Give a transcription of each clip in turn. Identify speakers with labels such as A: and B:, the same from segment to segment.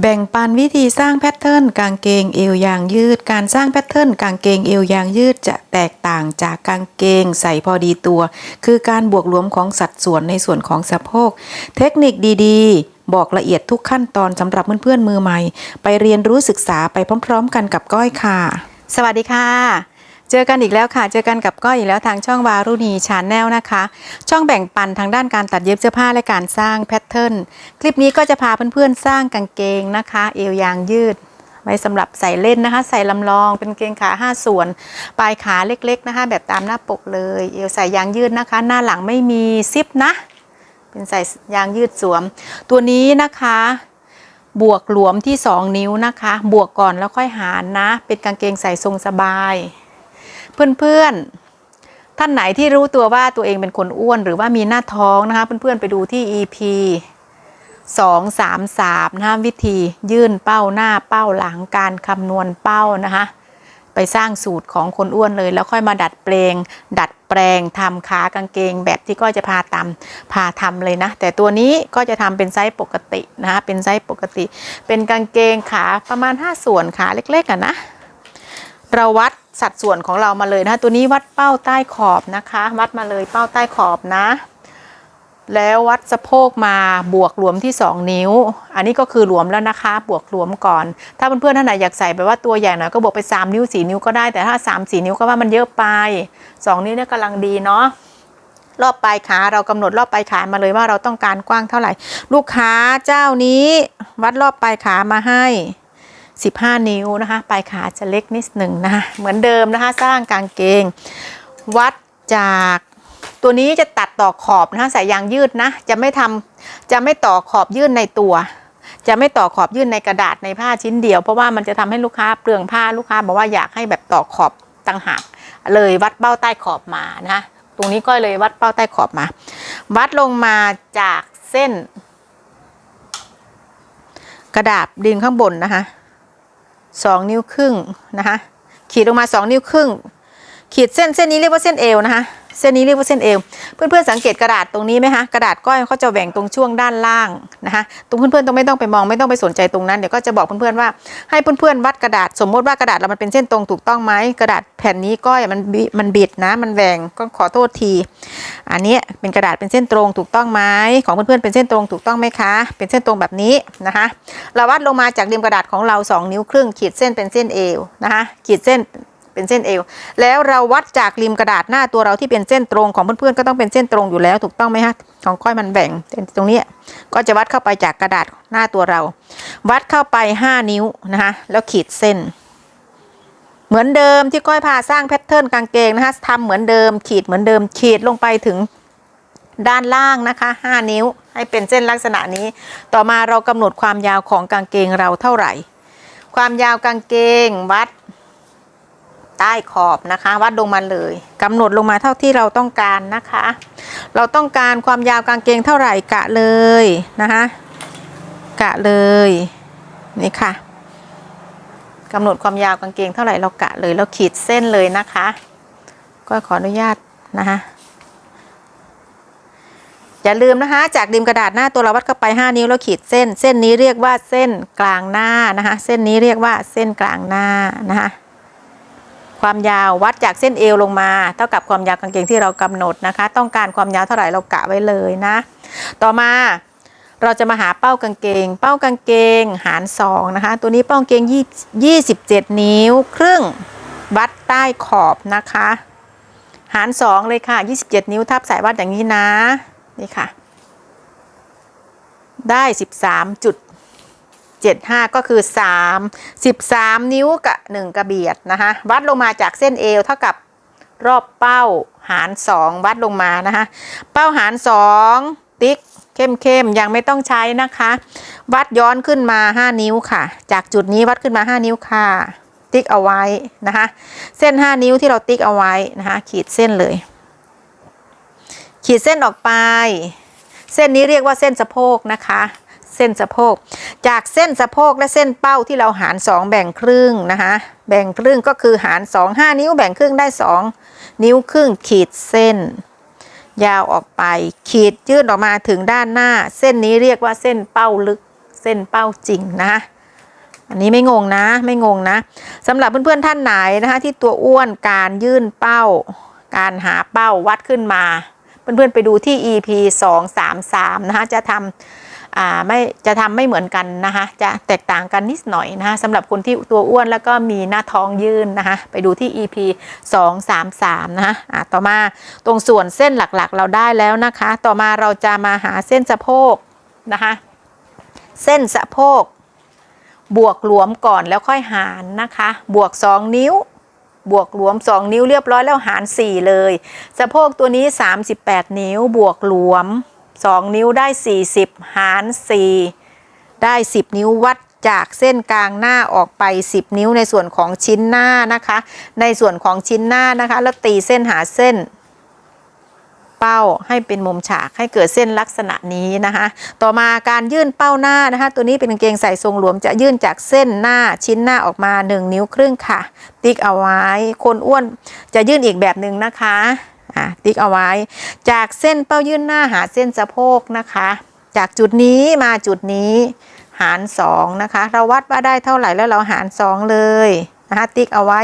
A: แบ่งปันวิธีสร้างแพทเทิร์นกางเกงเอวยางยืด การสร้างแพทเทิร์นกางเกงเอวยางยืดจะแตกต่างจากกางเกงใส่พอดีตัว คือการบวกรวมของสัดส่วนในส่วนของสะโพก เทคนิคดีๆ บอกละเอียดทุกขั้นตอนสำหรับเพื่อนๆมือใหม่ ไปเรียนรู้ศึกษาไปพร้อม ๆ กันกับก้อยค่ะ สวัสดีค่ะ เจอกันอีกแล้วค่ะ เจอกันกับก้อยอีกแล้วทางช่องวารุณีชาแนลนะคะ ช่องแบ่งปันทางด้านการตัดเย็บเสื้อผ้าและการสร้างแพทเทิร์น คลิปนี้ก็จะพาเพื่อนๆสร้างกางเกงนะคะ เอวยางยืด ไว้สำหรับใส่เล่นนะคะ ใส่ลำลองเป็นเกงขา 5 ส่วน ปลายขาเล็กๆนะคะ แบบตามหน้าปกเลย เอวใส่ยางยืดนะคะ หน้าหลังไม่มีซิปนะ เป็นใส่ยางยืดสวม ตัวนี้นะคะบวกหลวมที่ 2 นิ้วนะคะ บวกก่อนแล้วค่อยหารนะ เป็นกางเกงใส่ทรงสบาย เพื่อนๆ ท่านไหนที่รู้ตัวว่าตัวเองเป็นคนอ้วน หรือว่ามีหน้าท้องนะคะ เพื่อนๆไปดูที่ EP 2 3 3นะคะวิธียื่นเป้าหน้าเป้าหลังการคำนวณเป้านะคะไปสร้างสูตรของคนอ้วนเลย แล้วค่อยมาดัดแปลง ดัดแปลงทำขากางเกงแบบที่ก็จะพาตามพาทำเลยนะ แต่ตัวนี้ก็จะทำเป็นไซส์ปกตินะคะเป็นไซส์ปกติ เป็นกางเกงขาประมาณ 5 ส่วนขาเล็กๆอะนะเราวัด สัดส่วนของเรามาเลยนะคะตัวนี้วัดเป้าใต้ขอบนะคะ วัดมาเลยเป้าใต้ขอบนะ แล้ววัดสะโพกมาบวกรวมที่ 2 นิ้ว อันนี้ก็คือรวมแล้วนะคะ บวกรวมก่อน ถ้าเพื่อนๆท่านไหนอยากใส่แบบว่าตัวใหญ่หน่อยก็บวกไป 3 นิ้ว 4 นิ้วก็ได้แต่ถ้า 3 4 นิ้วก็ว่ามันเยอะไป 2 นิ้วเนี่ยกำลังดีเนาะรอบปลายขาเรากำหนดรอบปลายขามาเลยว่าเราต้องการกว้างเท่าไหร่ ลูกค้าเจ้านี้วัดรอบปลายขามาให้ 15 นิ้วนะคะ ปลายขาจะเล็กนิดหนึ่งนะคะเหมือนเดิมนะคะ สร้างกางเกง วัดจากตัวนี้จะตัดต่อขอบนะคะใส่ยางยืดนะ จะไม่ทำจะไม่ต่อขอบยื่นในตัว จะไม่ต่อขอบยื่นในกระดาษในผ้าชิ้นเดียว เพราะว่ามันจะทำให้ลูกค้าเปลืองผ้าลูกค้าบอกว่าอยากให้แบบต่อขอบต่างหากเลยวัดเป้าใต้ขอบมานะตรงนี้ก็เลยวัดเป้าใต้ขอบมา วัดลงมาจากเส้น กระดาษดินข้างบนนะคะ สองนิ้วครึ่งนะคะขีดลงมาสองนิ้วครึ่ง ขีดเส้นเส้นนี้เรียกว่าเส้นเอวนะคะ เส้นนี้เรียกว่าเส้นเอวเพื่อนๆสังเกตกระดาษตรงนี้ไหมคะกระดาษก้อยเขาจะแหว่งตรงช่วงด้านล่างนะคะตรงเพื่อนๆต้องไม่ต้องไปมองไม่ต้องไปสนใจตรงนั้นเดี๋ยวก็จะบอกเพื่อนๆว่าให้เพื่อนๆวัดกระดาษสมมติว่ากระดาษเรามันเป็นเส้นตรงถูกต้องไหมกระดาษแผ่นนี้ก้อยมันมันบิดนะมันแหว่งก็ขอโทษที อันนี้เป็นกระดาษเป็นเส้นตรงถูกต้องไหมของเพื่อนๆเป็นเส้นตรงถูกต้องไหมคะ เป็นเส้นตรงแบบนี้นะคะเราวัดลงมาจากริมกระดาษของเรา 2 นิ้วครึ่งขีดเส้นเป็นเส้นเอวนะคะขีดเส้น เป็นเส้นเอว แล้วเราวัดจากริมกระดาษหน้าตัวเราที่เป็นเส้นตรงของเพื่อนๆก็ต้องเป็นเส้นตรงอยู่แล้วถูกต้องไหมคะของก้อยมันแบ่งตรงนี้ก็จะวัดเข้าไปจากกระดาษหน้าตัวเรา วัดเข้าไป 5 นิ้วนะคะแล้วขีดเส้น เหมือนเดิมที่ก้อยพาสร้างแพทเทิร์นกางเกงนะคะทำเหมือนเดิม ขีดเหมือนเดิมขีดลงไปถึงด้านล่างนะคะ 5 นิ้วให้เป็นเส้นลักษณะนี้ ต่อมาเรากำหนดความยาวของกางเกงเราเท่าไหร่ ความยาวกางเกงวัด ใต้ขอบนะคะ วัดลงมาเลยกำหนดลงมาเท่าที่เราต้องการนะคะ เราต้องการความยาวกางเกงเท่าไหร่กะเลยนะคะกะเลยนี่ค่ะกำหนดความยาวกางเกงเท่าไหร่เรากะเลยเราขีดเส้นเลยนะคะ ก็ขออนุญาตนะคะอย่าลืมนะคะ จากริมกระดาษหน้าตัวเราวัดเข้าไป 5 นิ้วแล้วขีดเส้น เส้นนี้เรียกว่าเส้นกลางหน้านะคะ เส้นนี้เรียกว่าเส้นกลางหน้านะคะ ความยาววัดจากเส้นเอวลงมา เท่ากับความยาวกางเกงที่เรากำหนดนะคะ ต้องการความยาวเท่าไหร่เรากะไว้เลยนะ ต่อมาเราจะมาหาเป้ากางเกง เป้ากางเกงหารสองนะคะ ตัวนี้เป้ากางเกงยี่ยี่สิบเจ็ดนิ้ว ครึ่งวัดใต้ขอบนะคะ หารสองเลยค่ะยี่สิบเจ็ดนิ้วทับสายวัดอย่างนี้นะ นี่ค่ะ ได้สิ บสามจุดเจ็ดห้าก็คือสามสิบสามนิ้วกับหนึ่งกระเบียดนะคะ วัดลงมาจากเส้นเอวเท่ากับรอบเป้าหารสองวัดลงมานะคะ เป้าหารสองติ๊กเข้มๆ ยังไม่ต้องใช้นะคะ วัดย้อนขึ้นมา 5 นิ้วค่ะ จากจุดนี้วัดขึ้นมา 5 นิ้วค่ะ ติ๊กเอาไว้นะคะ เส้น 5 นิ้วที่เราติ๊กเอาไว้นะคะ ขีดเส้นเลย ขีดเส้นออกไป เส้นนี้เรียกว่าเส้นสะโพกนะคะ ส้นสะโพก จากเส้นสะโพกและเส้นเป้าที่เราหาร2แบ่งครึ่งนะคะแบ่งครึ่งก็คือหาร2 5นิ้วแบ่งครึ่งได้2นิ้วครึ่งขีดเส้น ยาวออกไป ขีดยืดออกมาถึงด้านหน้า เส้นนี้เรียกว่าเส้นเป้าลึกเส้นเป้าจริงนะคะอันนี้ไม่งงนะไม่งงนะสำหรับเพื่อนๆท่านไหนนะคะที่ตัวอ้วนการยื่นเป้า การหาเป้าวัดขึ้นมา เพื่อนๆไปดูที่ EP 2 3 3นะคะจะทำ ไม่จะทำไม่เหมือนกันนะคะจะแตกต่างกันนิดหน่อยนะคะสำหรับคนที่ตัวอ้วนแล้วก็มีหน้าท้องยื่นนะคะไปดูที่ EP 2 3 3นะคะอ่าต่อมาตรงส่วนเส้นหลักๆ เราได้แล้วนะคะ ต่อมาเราจะมาหาเส้นสะโพกนะคะเส้นสะโพก บวกหลวมก่อนแล้วค่อยหารนะคะ บวก 2 นิ้วบวกหลวม 2 นิ้วเรียบร้อยแล้วหาร 4 เลย สะโพกตัวนี้ 38 นิ้วบวกหลวม 2 นิ้วได้ 40 หาร 4 ได้ 10 นิ้ววัดจากเส้นกลางหน้าออกไป 10 นิ้วในส่วนของชิ้นหน้านะคะ ในส่วนของชิ้นหน้านะคะ แล้วตีเส้นหาเส้นเป้าให้เป็นมุมฉากให้เกิดเส้นลักษณะนี้นะคะ ต่อมาการยื่นเป้าหน้านะคะ ตัวนี้เป็นกางเกงใส่ทรงหลวมจะยื่นจากเส้นหน้าชิ้นหน้าออกมา 1 นิ้วครึ่งค่ะ ติ๊กเอาไว้คนอ้วนจะยื่นอีกแบบหนึ่งนะคะ อะติ๊กเอาไว้ จากเส้นเป้ายื่นหน้าหาเส้นสะโพกนะคะ จากจุดนี้มาจุดนี้หาร2นะคะ เราวัดว่าได้เท่าไหร่แล้วเราหาร 2 เลยนะคะติ๊กเอาไว้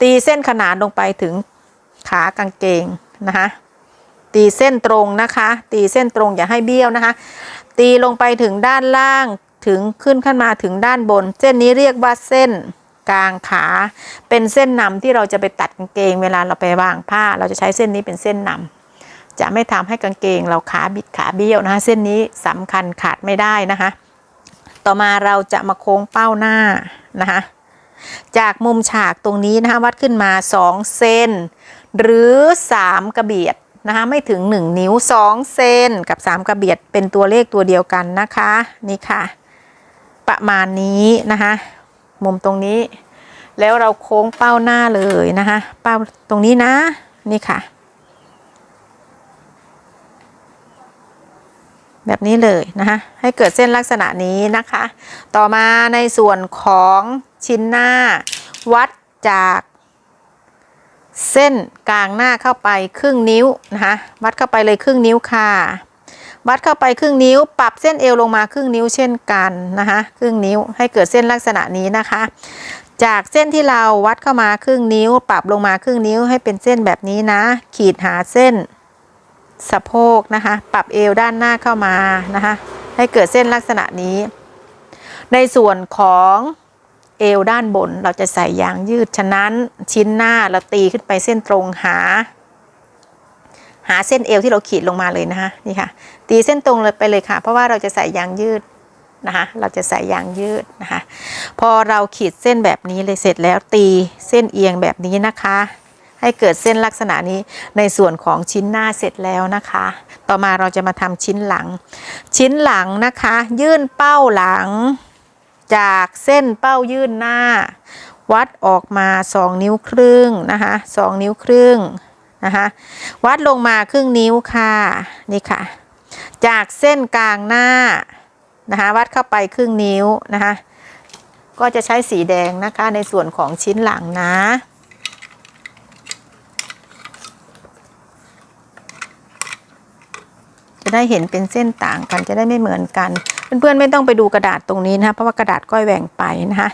A: ตีเส้นขนานลงไปถึงขากางเกงนะคะตีเส้นตรงนะคะ ตีเส้นตรงอย่าให้เบี้ยวนะคะ ตีลงไปถึงด้านล่างถึงขึ้นขึ้นมาถึงด้านบน เส้นนี้เรียกว่าเส้น กลางขา เป็นเส้นนำที่เราจะไปตัดกางเกง เวลาเราไปวางผ้า เราจะใช้เส้นนี้เป็นเส้นนำจะไม่ทำให้กางเกง เราขาบิดขาเบี้ยวนะคะ เส้นนี้สำคัญขาดไม่ได้นะคะ ต่อมาเราจะมาโค้งเป้าหน้านะคะจากมุมฉากตรงนี้นะคะวัดขึ้นมา 2 เซนหรือ 3 กระเบียดนะคะไม่ถึง 1 นิ้ว 2 เซนกับ 3 กระเบียดเป็นตัวเลขตัวเดียวกันนะคะ นี่ค่ะ ประมาณนี้นะคะ มุมตรงนี้ แล้วเราโค้งเป้าหน้าเลยนะคะเป้าตรงนี้นะนี่ค่ะ แบบนี้เลยนะคะให้เกิดเส้นลักษณะนี้นะคะ ต่อมาในส่วนของชิ้นหน้า วัดจากเส้นกลางหน้าเข้าไปครึ่งนิ้วนะคะวัดเข้าไปเลยครึ่งนิ้วค่ะ วัดเข้าไปครึ่งนิ้ว ปรับเส้นเอวลงมาครึ่งนิ้วเช่นกันนะคะครึ่งนิ้วให้เกิดเส้นลักษณะนี้นะคะ จากเส้นที่เราวัดเข้ามาครึ่งนิ้ว ปรับลงมาครึ่งนิ้วให้เป็นเส้นแบบนี้นะ ขีดหาเส้นสะโพกนะคะ ปรับเอวด้านหน้าเข้ามานะคะ ให้เกิดเส้นลักษณะนี้ ในส่วนของเอวด้านบนเราจะใส่ยางยืดฉะนั้นชิ้นหน้าเราตีขึ้นไปเส้นตรงหา หาเส้นเอวที่เราขีดลงมาเลยนะคะนี่ค่ะ ตีเส้นตรงเลยไปเลยค่ะ เพราะว่าเราจะใส่ยางยืดนะคะเราจะใส่ยางยืดนะคะ พอเราขีดเส้นแบบนี้เลยเสร็จแล้วตีเส้นเอียงแบบนี้นะคะ ให้เกิดเส้นลักษณะนี้ในส่วนของชิ้นหน้าเสร็จแล้วนะคะ ต่อมาเราจะมาทำชิ้นหลัง ชิ้นหลังนะคะ ยื่นเป้าหลัง จากเส้นเป้ายื่นหน้า วัดออกมา 2 นิ้วครึ่งนะคะ2นิ้วครึ่ง นะคะวัดลงมาครึ่งนิ้วค่ะนี่ค่ะ จากเส้นกลางหน้านะคะวัดเข้าไปครึ่งนิ้วนะคะก็จะใช้สีแดงนะคะในส่วนของชิ้นหลังนะจะได้เห็นเป็นเส้นต่างกันจะได้ไม่เหมือนกัน เพื่อนๆไม่ต้องไปดูกระดาษตรงนี้นะคะเพราะว่ากระดาษก้อยแหว่งไปนะคะ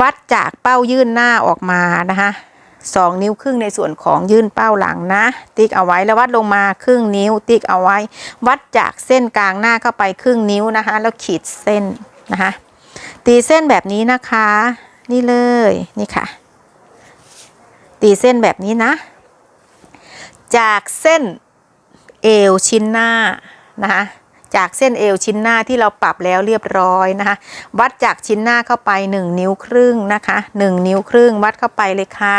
A: วัดจากเป้ายื่นหน้าออกมานะคะ สองนิ้วครึ่งในส่วนของยื่นเป้าหลังนะ ติ๊กเอาไว้แล้ววัดลงมาครึ่งนิ้ว ติ๊กเอาไว้ วัดจากเส้นกลางหน้าเข้าไปครึ่งนิ้วนะคะ แล้วขีดเส้นนะคะ ตีเส้นแบบนี้นะคะ นี่เลยนี่ค่ะ ตีเส้นแบบนี้นะ จากเส้นเอวชิ้นหน้านะคะจากเส้นเอวชิ้นหน้าที่เราปรับแล้วเรียบร้อยนะคะวัดจากชิ้นหน้าเข้าไป 1 นิ้วครึ่งนะคะ 1 นิ้วครึ่งวัดเข้าไปเลยค่ะ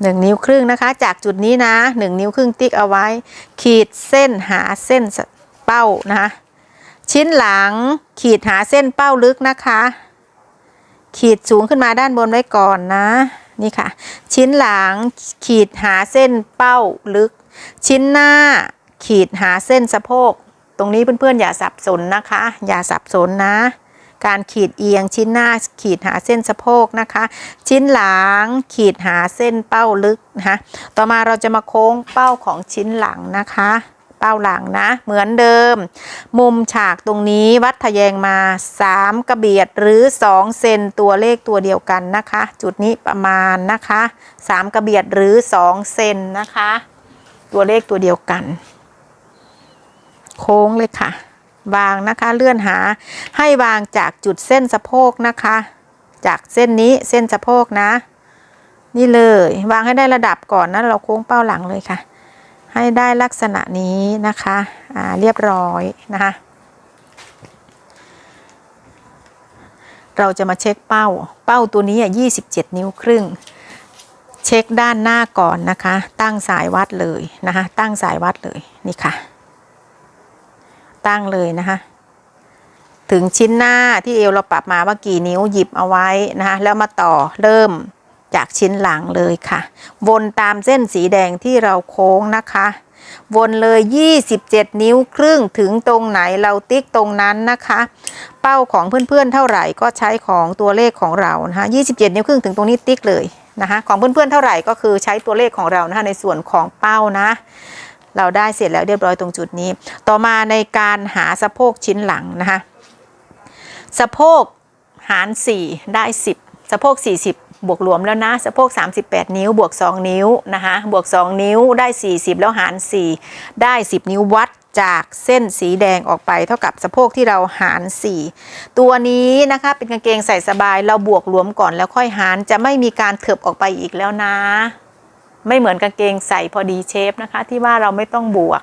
A: 1นิ้วครึ่งนะคะ จากจุดนี้นะ1นิ้วครึ่งติ๊กเอาไว้ ขีดเส้นหาเส้นเป้านะคะ ชิ้นหลังขีดหาเส้นเป้าลึกนะคะ ขีดสูงขึ้นมาด้านบนไว้ก่อนนะนี่ค่ะ ชิ้นหลังขีดหาเส้นเป้าลึก ชิ้นหน้าขีดหาเส้นสะโพก ตรงนี้เพื่อนๆอย่าสับสนนะคะ อย่าสับสนนะ การขีดเอียงชิ้นหน้าขีดหาเส้นสะโพกนะคะ ชิ้นหลังขีดหาเส้นเป้าลึกนะคะต่อมาเราจะมาโค้งเป้าของชิ้นหลังนะคะ เป้าหลังนะ เหมือนเดิม มุมฉากตรงนี้วัดทะแยงมา 3 กระเบียดหรือ 2 เซนตัวเลขตัวเดียวกันนะคะ จุดนี้ประมาณนะคะ 3 กระเบียดหรือ 2 เซนนะคะ ตัวเลขตัวเดียวกัน โค้งเลยค่ะ วางนะคะ เลื่อนหาให้วางจากจุดเส้นสะโพกนะคะ จากเส้นนี้เส้นสะโพกนะ นี่เลยวางให้ได้ระดับก่อนนะเราโค้งเป้าหลังเลยค่ะ ให้ได้ลักษณะนี้นะคะอ่าเรียบร้อยนะคะ เราจะมาเช็คเป้า เป้าตัวนี้อะ27นิ้วครึ่งเช็คด้านหน้าก่อนนะคะ ตั้งสายวัดเลยนะคะ ตั้งสายวัดเลยนี่ค่ะ ตั้งเลยนะคะ ถึงชิ้นหน้าที่เอวเราปรับมาว่ากี่นิ้วหยิบเอาไว้นะคะแล้วมาต่อเริ่มจากชิ้นหลังเลยค่ะ วนตามเส้นสีแดงที่เราโค้งนะคะ วนเลย 27 นิ้วครึ่งถึงตรงไหนเราติ๊กตรงนั้นนะคะ เป้าของเพื่อนๆเท่าไหร่ก็ใช้ของตัวเลขของเรานะคะ27 นิ้วครึ่งถึงตรงนี้ติ๊กเลยนะคะ ของเพื่อนๆเท่าไหร่ก็คือใช้ตัวเลขของเรานะคะในส่วนของเป้านะ เราได้เสร็จแล้วเรียบร้อยตรงจุดนี้ ต่อมาในการหาสะโพกชิ้นหลังนะคะสะโพกหาร 4 ได้ 10 สะโพก 40 บวกรวมแล้วนะ สะโพก 38 นิ้ว บวก 2 นิ้วนะคะบวก 2 นิ้วได้ 40 แล้วหาร 4 ได้ 10 นิ้ววัดจากเส้นสีแดงออกไปเท่ากับสะโพกที่เราหาร 4 ตัวนี้นะคะเป็นกางเกงใส่สบายเราบวกรวมก่อนแล้วค่อยหารจะไม่มีการเถิบออกไปอีกแล้วนะ ไม่เหมือนกางเกงใส่พอดีเชฟนะคะ ที่ว่าเราไม่ต้องบวก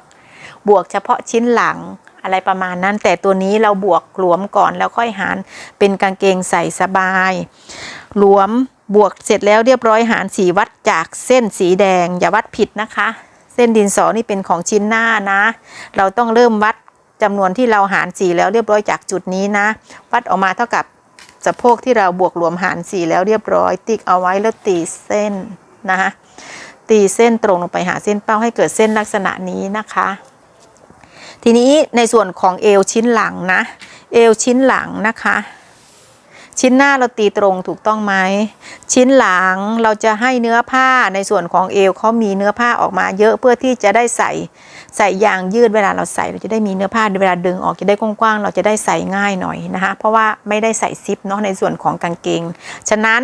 A: บวกเฉพาะชิ้นหลังอะไรประมาณนั้น แต่ตัวนี้เราบวกหลวมก่อนแล้วค่อยหารเป็นกางเกงใส่สบายหลวมบวกเสร็จแล้วเรียบร้อยหารสีวัดจากเส้นสีแดง อย่าวัดผิดนะคะ เส้นดินสอนี่เป็นของชิ้นหน้านะ เราต้องเริ่มวัดจำนวนที่เราหารสีแล้วเรียบร้อยจากจุดนี้นะ วัดออกมาเท่ากับสะโพกที่เราบวกรวมหารสีแล้วเรียบร้อย ติ๊กเอาไว้แล้วตีเส้นนะคะ ตีเส้นตรงลงไปหาเส้นเป้าให้เกิดเส้นลักษณะนี้นะคะ ทีนี้ในส่วนของเอวชิ้นหลังนะ เอวชิ้นหลังนะคะ ชิ้นหน้าเราตีตรงถูกต้องไหมชิ้นหลังเราจะให้เนื้อผ้าในส่วนของเอวเขามีเนื้อผ้าออกมาเยอะเพื่อที่จะได้ใส่ ใส่ยางยืดเวลาเราใส่เราจะได้มีเนื้อผ้าเวลาดึงออกจะได้กว้างๆเราจะได้ใส่ง่ายหน่อยนะคะ เพราะว่าไม่ได้ใส่ซิปเนาะในส่วนของกางเกง ฉะนั้น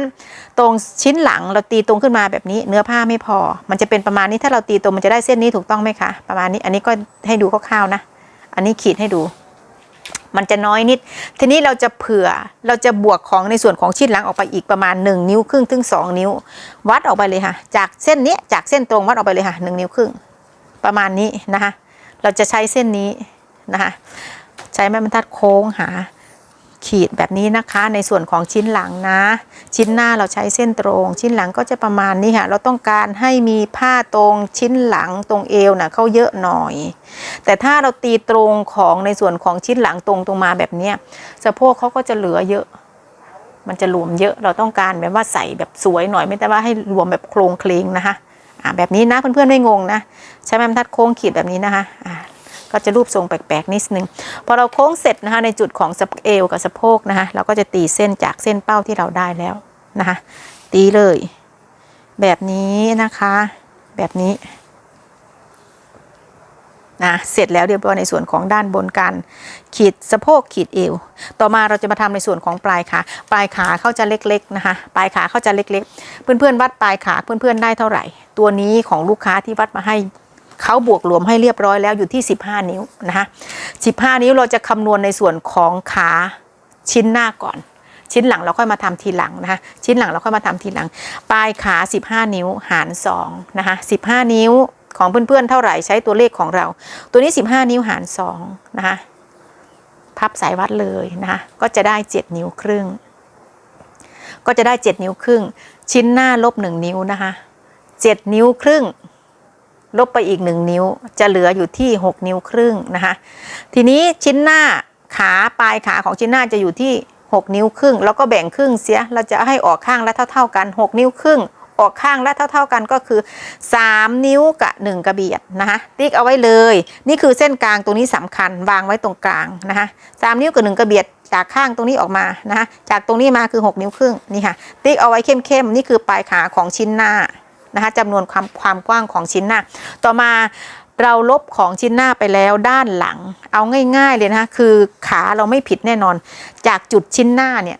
A: ตรงชิ้นหลังเราตีตรงขึ้นมาแบบนี้เนื้อผ้าไม่พอ มันจะเป็นประมาณนี้ถ้าเราตีตรงมันจะได้เส้นนี้ถูกต้องไหมคะ ประมาณนี้อันนี้ก็ให้ดูคร่าวๆนะ อันนี้ขีดให้ดูมันจะน้อยนิด ทีนี้เราจะเผื่อ เราจะบวกของในส่วนของชิ้นหลังออกไปอีกประมาณ 1 นิ้วครึ่งถึง 2 นิ้ว วัดออกไปเลยค่ะ จากเส้นนี้จากเส้นตรงวัดออกไปเลยค่ะ1นิ้วครึ่ง ประมาณนี้นะคะ เราจะใช้เส้นนี้นะคะ ใช้ไม้บรรทัดโค้งหาขีดแบบนี้นะคะ ในส่วนของชิ้นหลังนะ ชิ้นหน้าเราใช้เส้นตรง ชิ้นหลังก็จะประมาณนี้ค่ะ เราต้องการให้มีผ้าตรงชิ้นหลังตรงเอวนะเข้าเยอะหน่อย แต่ถ้าเราตีตรงของในส่วนของชิ้นหลังตรงตรงมาแบบเนี้ยสะโพกเขาก็จะเหลือเยอะ มันจะรวมเยอะเราต้องการแบบว่าใส่แบบสวยหน่อยไม่แต่ว่าให้รวมแบบโครงเคลงนะคะ แบบนี้นะเพื่อนๆไม่งงนะ ใช้ไม้บรรทัดโค้งขีดแบบนี้นะคะอ่าก็จะรูปทรงแปลกๆนิดนึง พอเราโค้งเสร็จนะคะในจุดของสะเอวกับสะโพกนะคะเราก็จะตีเส้นจากเส้นเป้าที่เราได้แล้วนะคะตีเลย แบบนี้นะคะ แบบนี้ นะเสร็จแล้วเรียบร้อยในส่วนของด้านบนกัน ขีดสะโพกขีดเอว ต่อมาเราจะมาทำในส่วนของปลายขา ปลายขาเขาจะเล็กๆนะคะ ปลายขาเขาจะเล็กๆ เพื่อนๆวัดปลายขาเพื่อนๆได้เท่าไหร่ ตัวนี้ของลูกค้าที่วัดมาให้เขาบวกรวมให้เรียบร้อยแล้วอยู่ที่ 15 นิ้วนะคะ15 นิ้วเราจะคำนวณในส่วนของขาชิ้นหน้าก่อน ชิ้นหลังเราค่อยมาทำทีหลังนะคะชิ้นหลังเราค่อยมาทำทีหลัง ปลายขา 15 นิ้วหาร2นะคะ15 นิ้ว ของเพื่อนๆเท่าไหร่ใช้ตัวเลขของเรา ตัวนี้ 15 นิ้วหาร2นะคะพับสายวัดเลยนะคะก็จะได้ 7 นิ้วครึ่ง ก็จะได้ 7 นิ้วครึ่ง ชิ้นหน้าลบ 1 นิ้วนะคะ7นิ้วครึ่ง ลบไปอีก 1 นิ้ว จะเหลืออยู่ที่ 6 นิ้วครึ่งนะคะทีนี้ชิ้นหน้าขาปลายขาของชิ้นหน้าจะอยู่ที่ 6 นิ้วครึ่ง แล้วก็แบ่งครึ่งเสียเราจะให้ออกข้างละเท่า ๆกัน 6 นิ้วครึ่ง ออกข้างละเท่า ๆกันก็คือ 3 นิ้วกับ1กระเบียดนะคะติ๊กเอาไว้เลย นี่คือเส้นกลางตรงนี้สำคัญวางไว้ตรงกลางนะคะสามนิ้วกับ1กระเบียดจากข้างตรงนี้ออกมานะคะจากตรงนี้มาคือ 6 นิ้วครึ่งนี่ค่ะติ๊กเอาไว้เข้มๆนี่คือปลายขาของชิ้นหน้านะคะจำนวนความความกว้างของชิ้นหน้า ต่อมาเราลบของชิ้นหน้าไปแล้วด้านหลัง เอาง่าย ๆเลยนะคะคือขาเราไม่ผิดแน่นอน จากจุดชิ้นหน้าเนี่ย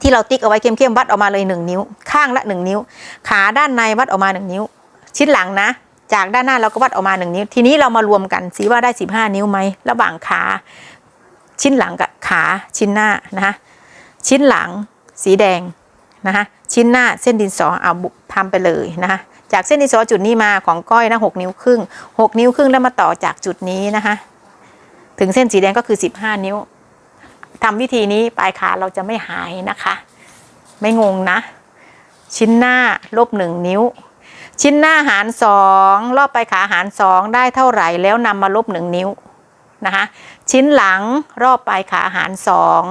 A: ที่เราติ๊กเอาไว้เข้มๆวัดออกมาเลยหนึ่งนิ้ว ข้างละหนึ่งนิ้ว ขาด้านในวัดออกมาหนึ่งนิ้ว ชิ้นหลังนะ จากด้านหน้าเราก็วัดออกมาหนึ่งนิ้ว ทีนี้เรามารวมกันสิว่าได้สิบห้านิ้วไหมระหว่างขา ชิ้นหลังกับขาชิ้นหน้านะคะชิ้นหลังสีแดงนะคะชิ้นหน้าเส้นดินสอเอาทำไปเลยนะคะจากเส้นดินสอจุดนี้มาของก้อยนะหกนิ้วครึ่งหกนิ้วครึ่งแล้วมาต่อจากจุดนี้นะคะถึงเส้นสีแดงก็คือสิบห้านิ้ว ทำวิธีนี้ปลายขาเราจะไม่หายนะคะ ไม่งงนะ ชิ้นหน้าลบหนึ่งนิ้ว ชิ้นหน้าหารสองรอบปลายขาหารสองได้เท่าไหร่แล้วนำมาลบหนึ่งนิ้วนะคะ ชิ้นหลังรอบปลายขาหารสอง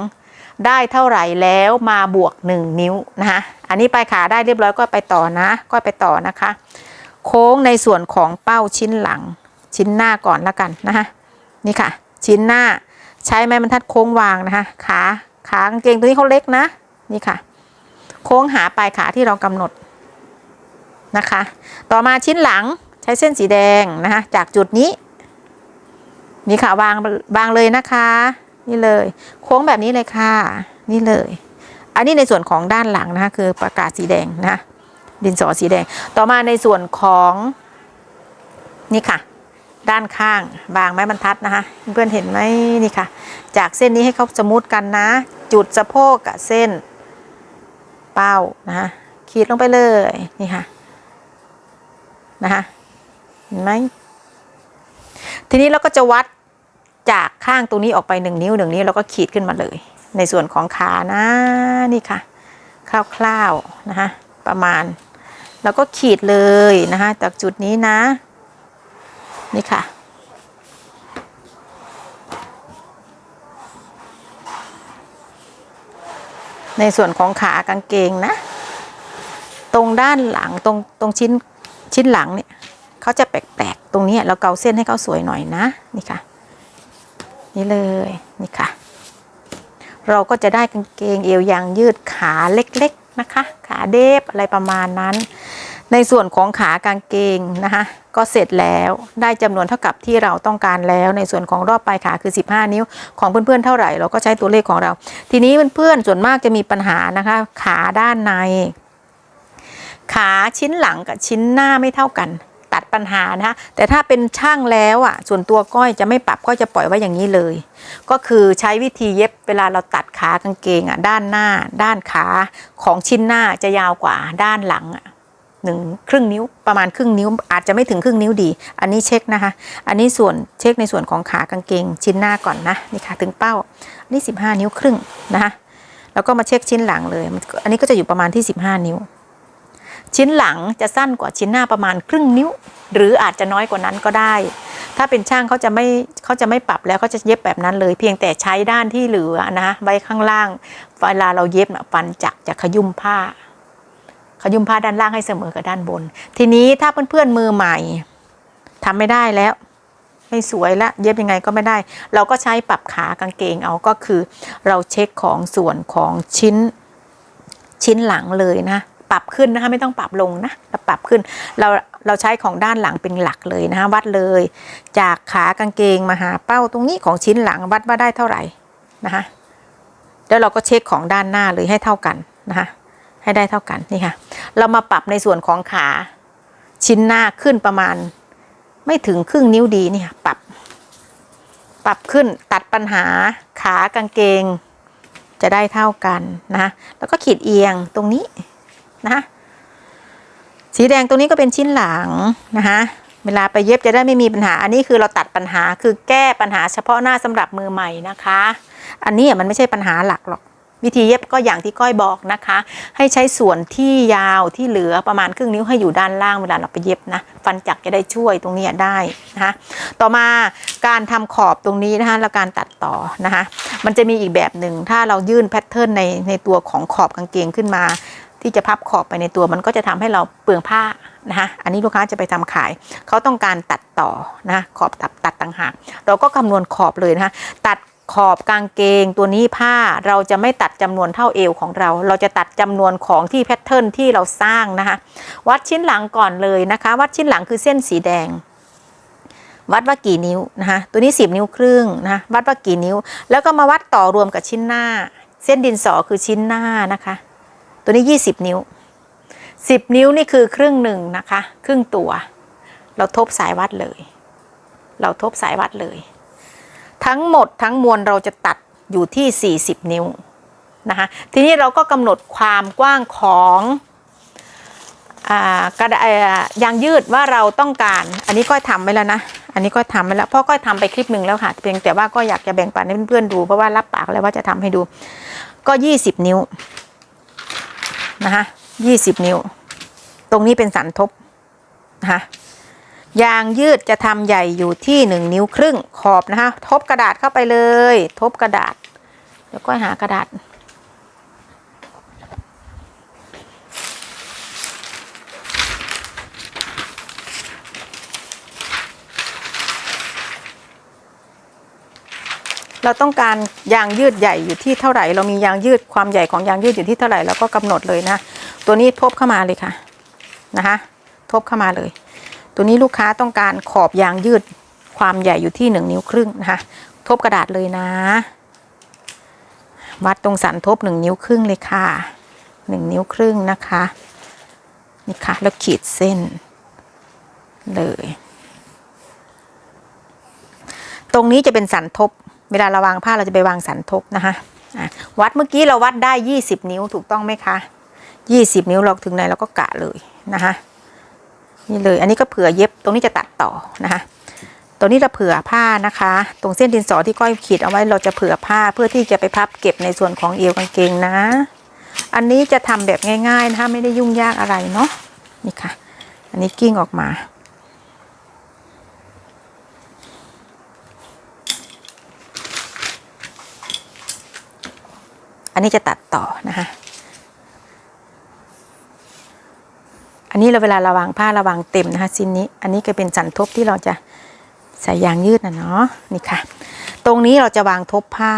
A: ได้เท่าไหร่แล้วมาบวกหนึ่งนิ้วนะคะอันนี้ปลายขาได้เรียบร้อยก็ไปต่อนะ ก็ไปต่อนะคะ โค้งในส่วนของเป้าชิ้นหลัง ชิ้นหน้าก่อนละกันนะคะนี่ค่ะ ชิ้นหน้า ใช้ไม้บรรทัดโค้งวางนะคะ ขาขากางเกงตัวนี้เขาเล็กนะ นี่ค่ะ โค้งหาปลายขาที่เรากำหนดนะคะ ต่อมาชิ้นหลังใช้เส้นสีแดงนะคะ จากจุดนี้ นี่ค่ะวางวางเลยนะคะ นี่เลย โค้งแบบนี้เลยค่ะ นี่เลย อันนี้ในส่วนของด้านหลังนะคะคือประกาศสีแดงนะะดินสอสีแดง ต่อมาในส่วนของนี่ค่ะ ด้านข้างวางไม้บรรทัดนะคะ เพื่อนเห็นไหมนี่ค่ะ จากเส้นนี้ให้เขาสมมุติกันนะ จุดสะโพกกับเส้น เป้านะคะขีดลงไปเลยนี่ค่ะนะคะเห็นไหมทีนี้เราก็จะวัดจากข้างตรงนี้ออกไปหนึ่งนิ้วหนึ่งนิ้วเราก็ขีดขึ้นมาเลย ในส่วนของขานะนี่ค่ะ คร่าวๆนะคะประมาณ แล้วก็ขีดเลยนะคะจากจุดนี้นะ นี่ค่ะ ในส่วนของขากางเกงนะ ตรงด้านหลังตรงตรงชิ้นชิ้นหลังเนี่ยเขาจะแปลกๆ ตรงนี้เราเกาเส้นให้เขาสวยหน่อยนะ นี่ค่ะ นี่เลยนี่ค่ะ เราก็จะได้กางเกงเอวยางยืดขาเล็กๆนะคะ ขาเดฟอะไรประมาณนั้น ในส่วนของขากางเกงนะคะก็เสร็จแล้วได้จำนวนเท่ากับที่เราต้องการแล้ว ในส่วนของรอบปลายขาคือ 15 นิ้ว ของเพื่อนๆเท่าไหร่ เราก็ใช้ตัวเลขของเรา ทีนี้เพื่อนๆส่วนมากจะมีปัญหานะคะ ขาด้านใน ขาชิ้นหลังกับชิ้นหน้าไม่เท่ากัน ตัดปัญหานะคะแต่ถ้าเป็นช่างแล้วอะส่วนตัวก้อยจะไม่ปรับก็จะปล่อยไว้อย่างนี้เลย ก็คือใช้วิธีเย็บเวลาเราตัดขากางเกงอะด้านหน้า ด้านขาของชิ้นหน้าจะยาวกว่าด้านหลังอะ หนึ่งครึ่งนิ้วประมาณครึ่งนิ้ว อาจจะไม่ถึงครึ่งนิ้วดี อันนี้เช็คนะคะ อันนี้ส่วนเช็คในส่วนของขากางเกงชิ้นหน้าก่อนนะนี่ค่ะถึงเป้าอันนี้ 15 นิ้วครึ่งนะคะแล้วก็มาเช็คชิ้นหลังเลย อันนี้ก็จะอยู่ประมาณที่ 15 นิ้ว ชิ้นหลังจะสั้นกว่าชิ้นหน้าประมาณครึ่งนิ้ว หรืออาจจะน้อยกว่านั้นก็ได้ ถ้าเป็นช่างเขาจะไม่เขาจะไม่ปรับแล้วเขาจะเย็บแบบนั้นเลย เพียงแต่ใช้ด้านที่เหลือนะไว้ข้างล่างเวลาเราเย็บนะฟันจักจะขยุ่มผ้า ยุมผ้าด้านล่างให้เสมอกับด้านบน ทีนี้ถ้าเพื่อนๆมือใหม่ทำไม่ได้แล้ว ไม่สวยละเย็บยังไงก็ไม่ได้ เราก็ใช้ปรับขากางเกงเอาก็คือ เราเช็คของส่วนของชิ้นชิ้นหลังเลยนะปรับขึ้นนะคะไม่ต้องปรับลงนะเราปรับขึ้นเราเราใช้ของด้านหลังเป็นหลักเลยนะคะวัดเลย จากขากางเกงมาหาเป้าตรงนี้ของชิ้นหลังวัดว่าได้เท่าไหร่นะคะแล้วเราก็เช็คของด้านหน้าเลยให้เท่ากันนะคะ ให้ได้เท่ากันนี่ค่ะ เรามาปรับในส่วนของขาชิ้นหน้าขึ้นประมาณ ไม่ถึงครึ่งนิ้วดีนี่ค่ะปรับ ปรับขึ้นตัดปัญหาขากางเกง จะได้เท่ากันนะแล้วก็ขีดเอียงตรงนี้นะคะสีแดงตรงนี้ก็เป็นชิ้นหลังนะคะเวลาไปเย็บจะได้ไม่มีปัญหา อันนี้คือเราตัดปัญหาคือแก้ปัญหาเฉพาะหน้าสำหรับมือใหม่นะคะ อันนี้มันไม่ใช่ปัญหาหลักหรอก วิธีเย็บก็อย่างที่ก้อยบอกนะคะ ให้ใช้ส่วนที่ยาวที่เหลือประมาณครึ่งนิ้วให้อยู่ด้านล่างเวลาเราไปเย็บนะ ฟันจักรจะได้ช่วยตรงนี้ได้นะคะต่อมาการทำขอบตรงนี้นะคะแล้วการตัดต่อนะคะมันจะมีอีกแบบหนึ่งถ้าเรายื่นแพทเทิร์นในในตัวของขอบกางเกงขึ้นมา ที่จะพับขอบไปในตัวมันก็จะทำให้เราเปลืองผ้านะคะอันนี้ลูกค้าจะไปทำขาย เขาต้องการตัดต่อนะขอบตัดตัดต่างหากเราก็คำนวณขอบเลยนะคะตัด ขอบกางเกงตัวนี้ผ้าเราจะไม่ตัดจำนวนเท่าเอวของเรา เราจะตัดจำนวนของที่แพทเทิร์นที่เราสร้างนะคะ วัดชิ้นหลังก่อนเลยนะคะ วัดชิ้นหลังคือเส้นสีแดง วัดว่ากี่นิ้วนะคะตัวนี้ 10 นิ้วครึ่งนะะวัดว่ากี่นิ้ว แล้วก็มาวัดต่อรวมกับชิ้นหน้า เส้นดินสอคือชิ้นหน้านะคะ ตัวนี้ 20 นิ้ว 10 นิ้วนี่คือครึ่งหนึ่งนะคะ ครึ่งตัว เราทบสายวัดเลย เราทบสายวัดเลย ทั้งหมดทั้งมวลเราจะตัดอยู่ที่ 40 นิ้วนะคะทีนี้เราก็กำหนดความกว้างของอกระดาษยางยืดว่าเราต้องการ อันนี้ก็ทำไว้แล้วนะ อันนี้ก็ทำไว้แล้วพราะก็ทำไปคลิปหนึ่งแล้วค่ะ เพียงแต่ว่าก็อยากจะแบ่งปันให้เพื่อนๆดู เพราะว่ารับปากแล้วว่าจะทำให้ดู ก็20นิ้วนะคะ20นิ้ว ตรงนี้เป็นสันทบนะคะ ยางยืดจะทำใหญ่อยู่ที่1นิ้วครึ่งขอบนะคะทบกระดาษเข้าไปเลย ทบกระดาษ เดี๋ยวก็หากระดาษ เราต้องการยางยืดใหญ่อยู่ที่เท่าไหร่ เรามียางยืดความใหญ่ของยางยืดอยู่ที่เท่าไหร่เราก็กำหนดเลยนะ ตัวนี้ทบเข้ามาเลยค่ะนะคะ ทบเข้ามาเลย ตัวนี้ลูกค้าต้องการขอบยางยืดความใหญ่อยู่ที่หนึ่งนิ้วครึ่งนะคะทบกระดาษเลยนะ วัดตรงสันทบหนึ่งนิ้วครึ่งเลยค่ะหนึ่งนิ้วครึ่งนะคะนี่ค่ะแล้วขีดเส้นเลย ตรงนี้จะเป็นสันทบ เวลาเราวางผ้าเราจะไปวางสันทบนะคะอะวัดเมื่อกี้เราวัดได้ 20 นิ้วถูกต้องไหมคะ 20 นิ้วเราถึงไหนเราก็กะเลยนะคะ นี่เลย อันนี้ก็เผื่อเย็บ ตรงนี้จะตัดต่อนะคะตรงนี้เราเผื่อผ้านะคะ ตรงเส้นดินสอที่ก้อยขีดเอาไว้เราจะเผื่อผ้าเพื่อที่จะไปพับเก็บในส่วนของเอวกางเกงนะ อันนี้จะทำแบบง่ายๆนะคะไม่ได้ยุ่งยากอะไรเนาะ นี่ค่ะ อันนี้กิ้งออกมาอันนี้จะตัดต่อนะคะ อันนี้เราเวลาราวางผ้าราวางเต็มนะคะชิ้นนี้ อันนี้ก็เป็นสันทบที่เราจะใส่ยางยืดนะเนาะนี่ค่ะ ตรงนี้เราจะวางทบผ้า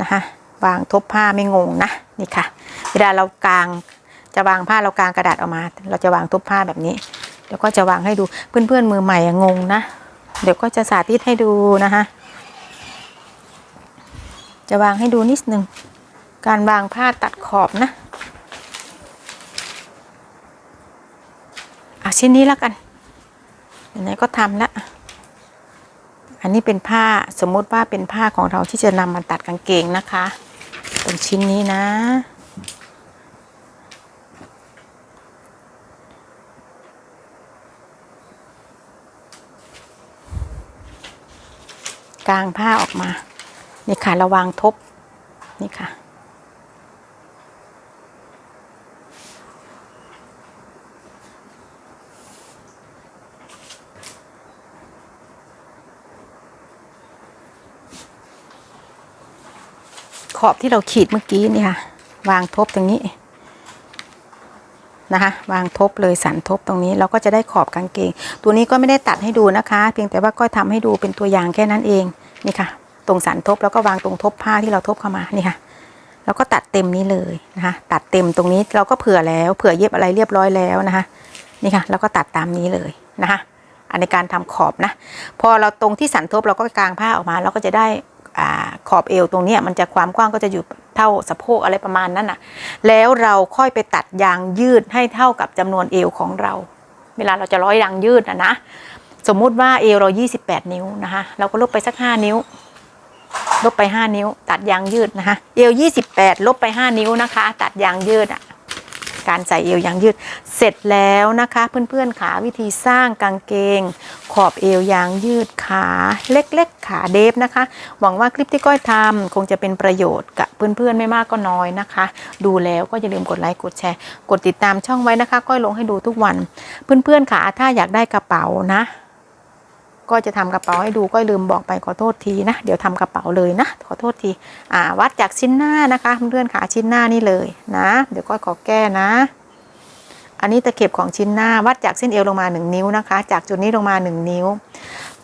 A: นะคะวางทบผ้าไม่งงนะนี่ค่ะ เวลาเรากางจะวางผ้าเรากางกระดาษออกมา เราจะวางทบผ้าแบบนี้ เดี๋ยวก็จะวางให้ดูเพื่อนๆมือใหม่งงนะเดี๋ยวก็จะสาธิตให้ดูนะคะจะวางให้ดูนิดนึงการวางผ้าตัดขอบนะ อะชิ้นนี้แล้วกันไหนก็ทำล้วอันนี้เป็นผ้าสมมติว่าเป็นผ้าของเราที่จะนำมาตัดกางเกงนะคะตรงชิ้นนี้นะกางผ้าออกมา นี่ค่ะระวางทบ นี่ค่ะ ขอบที่เราขีดเมื่อกี้นี่ค่ะ วางทบตรงนี้นะคะ วางทบเลยสันทบตรงนี้ เราก็จะได้ขอบกางเกง ตัวนี้ก็ไม่ได้ตัดให้ดูนะคะ เพียงแต่ว่าก็ทำให้ดูเป็นตัวอย่างแค่นั้นเองนี่ค่ะ ตรงสันทบแล้วก็วางตรงทบผ้าที่เราทบเข้ามานี่ค่ะแล้วก็ตัดเต็มนี้เลยนะคะ ตัดเต็มตรงนี้เราก็เผื่อแล้วเผื่อเย็บอะไรเรียบร้อยแล้วนะคะ นี่ค่ะ แล้วก็ตัดตามนี้เลยนะคะอันในการทำขอบนะ พอเราตรงที่สันทบเราก็กางผ้าออกมาเราก็จะได้ ขอบเอวตรงนี้มันจะความกว้างก็จะอยู่เท่าสะโพกอะไรประมาณนั้นน่ะ แล้วเราค่อยไปตัดยางยืดให้เท่ากับจำนวนเอวของเรา เวลาเราจะร้อยยางยืดนะนะสมมุติว่าเอวเรา 28 นิ้วนะคะเราก็ลบไปสัก 5 นิ้ว ลบไป 5 นิ้ว ตัดยางยืดนะคะเอว 28 ลบไป 5 นิ้วนะคะ ตัดยางยืดอะ การใส่เอวยางยืด เสร็จแล้วนะคะ เพื่อนๆขาวิธีสร้างกางเกง ขอบเอวยางยืดขาเล็ก ๆ ขาเดฟนะคะ หวังว่าคลิปที่ก้อยทำคงจะเป็นประโยชน์กับเพื่อนๆไม่มากก็น้อยนะคะ ดูแล้วก็อย่าลืมกดไลค์กดแชร์ กดติดตามช่องไว้นะคะ ก้อยลงให้ดูทุกวัน เพื่อนๆขาถ้าอยากได้กระเป๋านะ ก็จะทำกระเป๋าให้ดูก็ลืมบอกไปขอโทษทีนะ เดี๋ยวทำกระเป๋าเลยนะ ขอโทษทีอ่าวัดจากชิ้นหน้านะคะเพื่อนขาชิ้นหน้านี่เลยนะ เดี๋ยวก็ขอแก้นะ อันนี้ตะเข็บของชิ้นหน้าวัดจากเส้นเอวลงมา 1 นิ้วนะคะ จากจุดนี้ลงมา 1 นิ้ว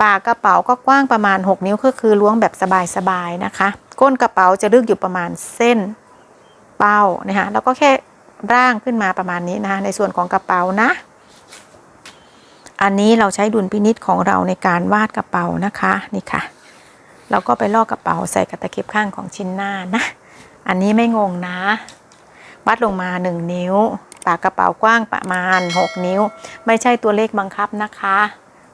A: ปากกระเป๋าก็กว้างประมาณ 6 นิ้วก็คือล้วงแบบสบายๆนะคะ ก้นกระเป๋าจะลึกอยู่ประมาณเส้นเป้านะคะแล้วก็แค่ร่างขึ้นมาประมาณนี้นะคะในส่วนของกระเป๋านะ อันนี้เราใช้ดุลพินิษของเราในการวาดกระเป๋านะคะนี่ค่ะ เราก็ไปลอกกระเป๋าใส่กับตะเข็บข้างของชิ้นหน้านะ อันนี้ไม่งงนะวัดลงมา 1 นิ้ว ปากกระเป๋ากว้างประมาณ 6 นิ้ว ไม่ใช่ตัวเลขบังคับนะคะ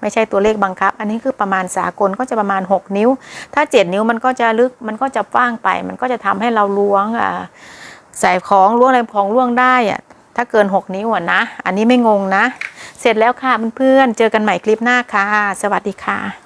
A: ไม่ใช่ตัวเลขบังคับ อันนี้คือประมาณสากลก็จะประมาณ 6 นิ้ว ถ้า 7 นิ้วมันก็จะลึกมันก็จะกว้างไป มันก็จะทำให้เราล้วงอ่าใส่ของล้วงอะไรของล้วงได้อะ ถ้าเกิน 6 นิ้วนะ อันนี้ไม่งงนะ เสร็จแล้วค่ะเพื่อนๆเจอกันใหม่คลิปหน้าค่ะ สวัสดีค่ะ